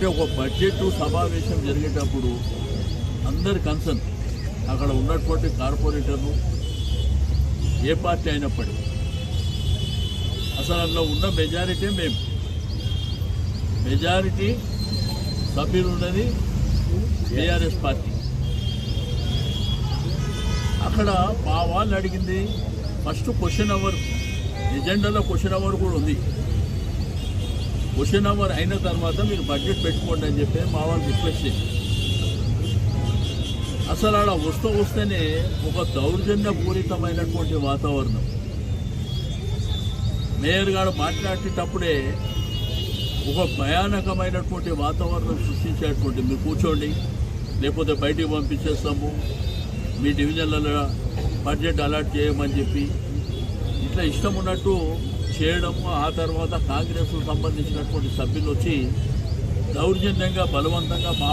అంటే ఒక బడ్జెట్ సమావేశం జరిగేటప్పుడు అందరి కన్సర్న్ అక్కడ ఉన్నటువంటి కార్పొరేటర్లు ఏ పార్టీ అయినప్పటికీ అసలు అందులో ఉన్న మెజారిటీ మేము మెజారిటీ సభ్యులు ఉన్నది బీఆర్ఎస్ పార్టీ. అక్కడ మా వాళ్ళు అడిగింది ఫస్ట్ క్వశ్చన్ అవర్ ఎజెండాలో క్వశ్చన్ అవర్ కూడా ఉంది. క్వశ్చన్ అవర్ అయిన తర్వాత మీరు బడ్జెట్ పెట్టుకోండి అని చెప్పి మా వాళ్ళు రిక్వెస్ట్ చేసి అసలు అలా వస్తూ వస్తేనే ఒక దౌర్జన్యపూరితమైనటువంటి వాతావరణం. మేయర్ గారు మాట్లాడేటప్పుడే ఒక భయానకమైనటువంటి వాతావరణం సృష్టించేటువంటి మీరు కూర్చోండి లేకపోతే బయటికి పంపించేస్తాము మీ డివిజన్లలో బడ్జెట్ అలాట్ చేయమని చెప్పి. ఇట్లా ఇష్టం ఉన్నట్టు చేయడము ఆ తర్వాత కాంగ్రెస్ సంబంధించినటువంటి సభ్యులు వచ్చి దౌర్జన్యంగా బలవంతంగా మా